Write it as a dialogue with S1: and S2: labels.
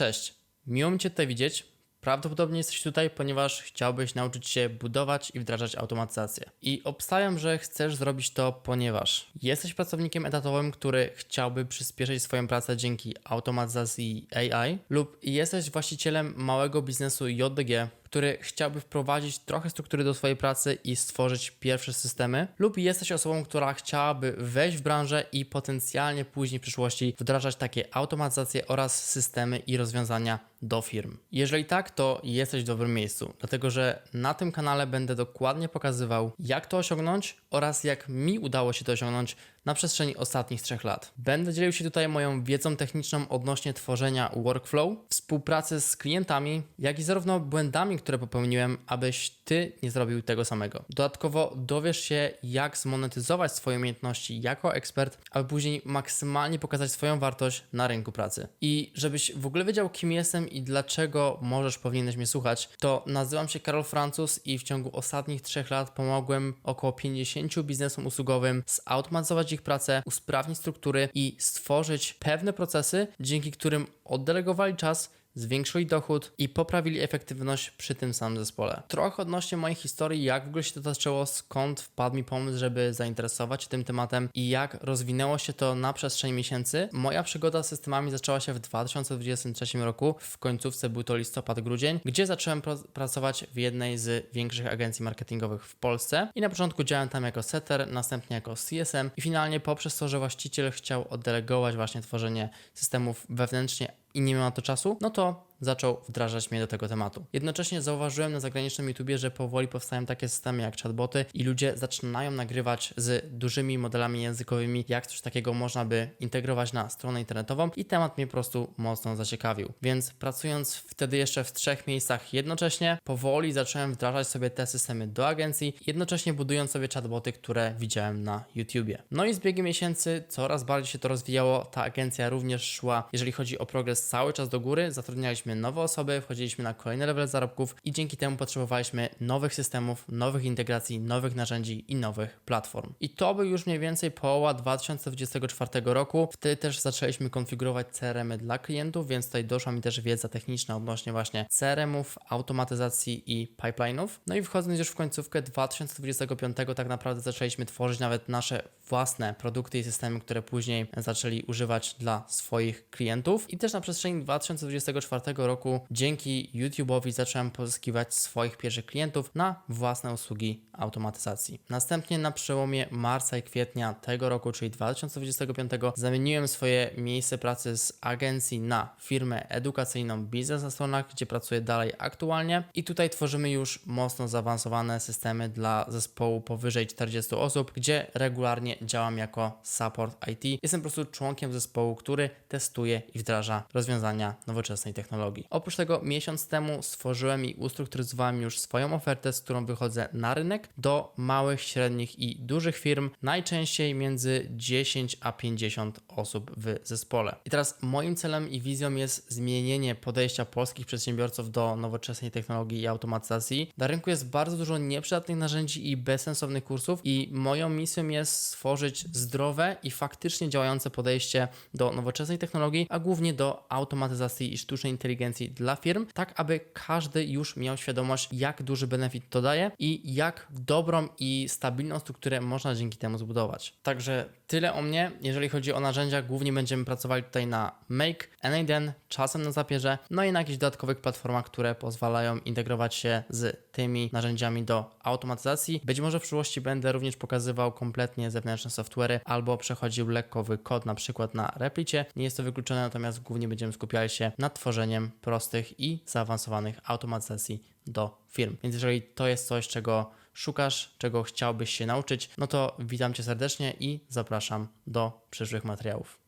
S1: Cześć, miło mi Cię tutaj widzieć. Prawdopodobnie jesteś tutaj, ponieważ chciałbyś nauczyć się budować i wdrażać automatyzację. I obstawiam, że chcesz zrobić to, ponieważ jesteś pracownikiem etatowym, który chciałby przyspieszyć swoją pracę dzięki automatyzacji AI, lub jesteś właścicielem małego biznesu JDG, który chciałby wprowadzić trochę struktury do swojej pracy i stworzyć pierwsze systemy, lub jesteś osobą, która chciałaby wejść w branżę i potencjalnie później w przyszłości wdrażać takie automatyzacje oraz systemy i rozwiązania do firm. Jeżeli tak, to jesteś w dobrym miejscu, dlatego że na tym kanale będę dokładnie pokazywał, jak to osiągnąć oraz jak mi udało się to osiągnąć na przestrzeni ostatnich trzech lat. Będę dzielił się tutaj moją wiedzą techniczną odnośnie tworzenia workflow, współpracy z klientami, jak i zarówno błędami, które popełniłem, abyś ty nie zrobił tego samego. Dodatkowo dowiesz się, jak zmonetyzować swoje umiejętności jako ekspert, aby później maksymalnie pokazać swoją wartość na rynku pracy. I żebyś w ogóle wiedział, kim jestem i dlaczego możesz, powinieneś mnie słuchać, to nazywam się Karol Francuz i w ciągu ostatnich trzech lat pomogłem około 50 biznesom usługowym zautomatyzować ich pracę, usprawnić struktury i stworzyć pewne procesy, dzięki którym oddelegowali czas zwiększyli dochód i poprawili efektywność przy tym samym zespole. Trochę odnośnie mojej historii, jak w ogóle się to zaczęło, skąd wpadł mi pomysł, żeby zainteresować się tym tematem i jak rozwinęło się to na przestrzeni miesięcy. Moja przygoda z systemami zaczęła się w 2023 roku, w końcówce był to listopad, grudzień, gdzie zacząłem pro- pracować w jednej z większych agencji marketingowych w Polsce i na początku działałem tam jako setter, następnie jako CSM i finalnie poprzez to, że właściciel chciał oddelegować właśnie tworzenie systemów wewnętrznie i nie na to czasu, no to zaczął wdrażać mnie do tego tematu. Jednocześnie zauważyłem na zagranicznym YouTubie, że powoli powstają takie systemy jak chatboty i ludzie zaczynają nagrywać z dużymi modelami językowymi, jak coś takiego można by integrować na stronę internetową i temat mnie po prostu mocno zaciekawił. Więc pracując wtedy jeszcze w trzech miejscach jednocześnie, powoli zacząłem wdrażać sobie te systemy do agencji, jednocześnie budując sobie chatboty, które widziałem na YouTubie. No i z biegiem miesięcy coraz bardziej się to rozwijało, ta agencja również szła, jeżeli chodzi o progres, cały czas do góry, zatrudnialiśmy nowe osoby, wchodziliśmy na kolejny level zarobków i dzięki temu potrzebowaliśmy nowych systemów, nowych integracji, nowych narzędzi i nowych platform. I to był już mniej więcej połowa 2024 roku. Wtedy też zaczęliśmy konfigurować CRM-y dla klientów, więc tutaj doszła mi też wiedza techniczna odnośnie właśnie CRM-ów, automatyzacji i pipeline'ów. No i wchodząc już w końcówkę 2025 tak naprawdę zaczęliśmy tworzyć nawet nasze własne produkty i systemy, które później zaczęli używać dla swoich klientów. I też na przestrzeni 2024 roku dzięki YouTube'owi zacząłem pozyskiwać swoich pierwszych klientów na własne usługi automatyzacji. Następnie na przełomie marca i kwietnia tego roku, czyli 2025, zamieniłem swoje miejsce pracy z agencji na firmę edukacyjną Biznes na stronach, gdzie pracuję dalej aktualnie i tutaj tworzymy już mocno zaawansowane systemy dla zespołu powyżej 40 osób, gdzie regularnie działam jako support IT. Jestem po prostu członkiem zespołu, który testuje i wdraża rozwiązania nowoczesnej technologii. Oprócz tego miesiąc temu stworzyłem i ustrukturyzowałem już swoją ofertę, z którą wychodzę na rynek do małych, średnich i dużych firm, najczęściej między 10 a 50 osób w zespole. I teraz moim celem i wizją jest zmienienie podejścia polskich przedsiębiorców do nowoczesnej technologii i automatyzacji. Na rynku jest bardzo dużo nieprzydatnych narzędzi i bezsensownych kursów i moją misją jest stworzyć zdrowe i faktycznie działające podejście do nowoczesnej technologii, a głównie do automatyzacji i sztucznej inteligencji dla firm, tak aby każdy już miał świadomość, jak duży benefit to daje i jak dobrą i stabilną strukturę można dzięki temu zbudować. Także tyle o mnie. Jeżeli chodzi o narzędzia, głównie będziemy pracowali tutaj na Make, N8, czasem na Zapierze, no i na jakichś dodatkowych platformach, które pozwalają integrować się z tymi narzędziami do automatyzacji. Być może w przyszłości będę również pokazywał kompletnie zewnętrzne software'y albo przechodził lekkowy kod na przykład na Replicie. Nie jest to wykluczone, natomiast głównie będziemy skupiali się nad tworzeniem prostych i zaawansowanych automatyzacji do firm. Więc jeżeli to jest coś, czego szukasz, czego chciałbyś się nauczyć, no to witam Cię serdecznie i zapraszam do przyszłych materiałów.